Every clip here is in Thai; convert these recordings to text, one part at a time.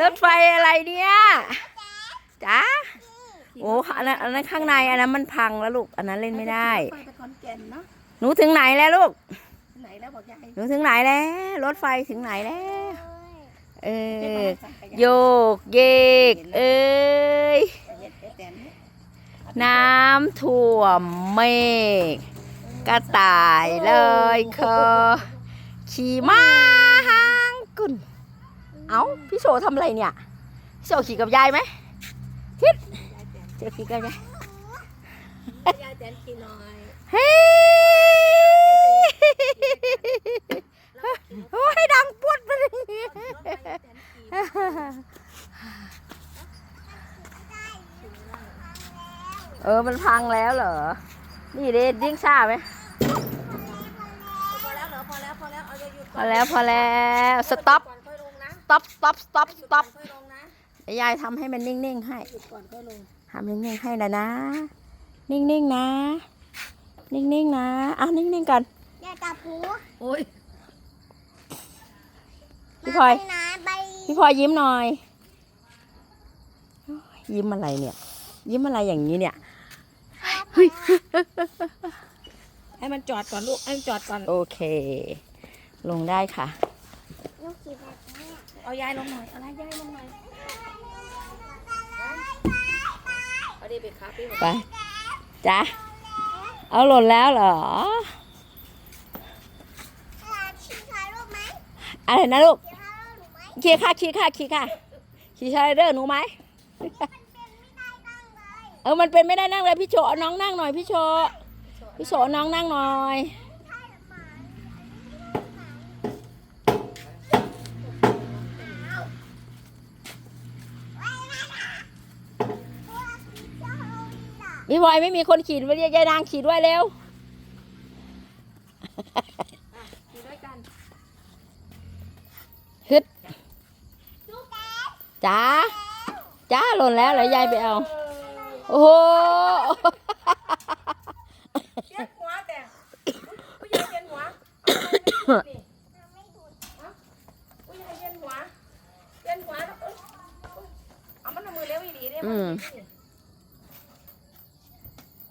รถไฟอะไรเนี่ยจ๋าโอ้อันนั้นอันนั้นข้างในอันนั้นมันพังแล้วลูก อันนั้นเล่นไม่ได้ไปไปขอนแก่นเนาะหนูถึงไหนแล้วลูก ไหนแล้วบอกยายหนูถึงไหนแล้ว รถไฟถึงไหนแล้ว เอเจ๊อมาสั่งไปโยกเยก เอ้ยเย็ดเจ๊แตนเนี่ยน้ำท่วมเมฆ กระต่ายเลยคอขี่ม้าหางกุนเอ้าพี่โชทำอะไรเนี่ยพี่โชขี่กับยายไหมทิศเจอขี่กับยายยายแตนกินหน่อยเฮ้ยโอ้ยดังปุ๊ดไปเลยรถไปแตนกินเออ มันพังแล้วเหรอ นี่เด็ดยิ่งซ่าไหม พอแล้วเหรอพอแล้วพอแล้วเอาจะหยุดพอแล้วพอแล้วสต็อปก่อนค่อยลงนะสต็อปสต็อปสต็อปสต็อปหยุดก่นค่อยลงนะยายทำให้มันนิ่งๆให้หยุดก่อนค่อยลงทำนิ่งๆให้นะนะ นิ่งๆนะ นิ่งๆนะอะนิ่งๆกันยายกับผูโอ้ยพี่พลอยไปนะไปพี่พลอยยิ้มหน่อยโอ้ยยิ้มอะไรเนี่ย ยิ้มอะไรอย่างนี้เนี่ยให้มันจ อดก่อนลูกให้มันจอดก่อน โอเค ลงได้ค่ะ ลูกขี่แบบนี้เอายายลงหน่อยเอายายลงหน่อย เอาดิไปครับพี่ไปจ้ะเอาหล่นแล้วเหรออ่าขี่ถ่ายรูปไหมอะไรนะลูก ขี่ถ่ายรูปหนูไหมขี่ค่ะขี่ค่ะขี่ค่ะขี่ชายเดอร์หนูไหมเออ มันเป็นไม่ได้นั่งเลยพี่โชเอาน้องนั่งหน่อยพี่โช พี่โชเอาน้องนั่งหน่อย พี่พลอยไม่มีคนขี่ไปเรียกยายนางขี่ด้วยเร็วอยู่ด้วยกันฮึดจ้าจ้าหล่นแล้วเหรอยายไปเอา โอ้โห เย็นหัวแต่ผู้ใหญ่เย็นหัวเอาทำไมไม่ถูกนี่ฮะผู้ใหญ่เย็นหัวเย็นหัวแล้วเอ้ยเอามันเอามื อเร็วอีหลีได้อืมั้ม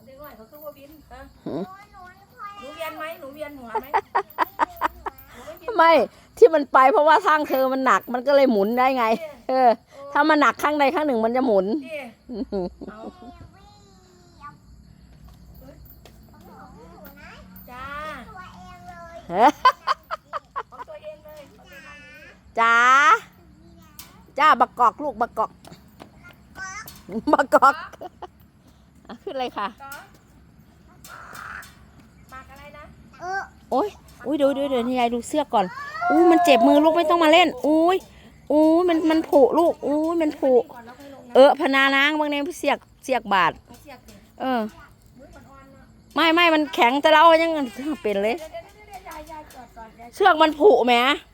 เด็กน้อยเขาคือว่าบินฮะหนูหนูพลอยหนูเวียนไหมหนูเวียนหัวไหมหนูไม่บินไม่ที่มันไปเพราะว่าทางเธอมันหนักมันก็เลยหมุนได้ไง เออ ถ้ามันหนักข้างใดข้างหนึ่งมันจะหมุนดิเอาจ้าตัวเองเลยเอาตัวเองเลยเอาตัวเองเลยจ้าจ้าบักกอกลูกบักกอก บักกอกอะขึ้นเลยค่ะต่อปากอะไรนะ เออโอ้ยอุ้ยเดี๋ยวเดี๋ยวเดี๋ยวยายดูเสื้อก่อน อุ้ยมันเจ็บมือลูกไม่ต้องมาเล่น อุ้ยอุ้ยมันมันผุลูก อุ้ยมันผุก่อนแล้วค่อยลงนะเออพนานางบางเนเสียกเสียกบาดเอาเสียกดิเออ มืออ่อนๆเนาะไม่ไม่มันแข็งแต่เรายังเป็นเลย เดี๋ยวเดี๋ยวเดี๋ยวเดี๋ยวยายยายจอดก่อนยายเชือกมันผุแหมเ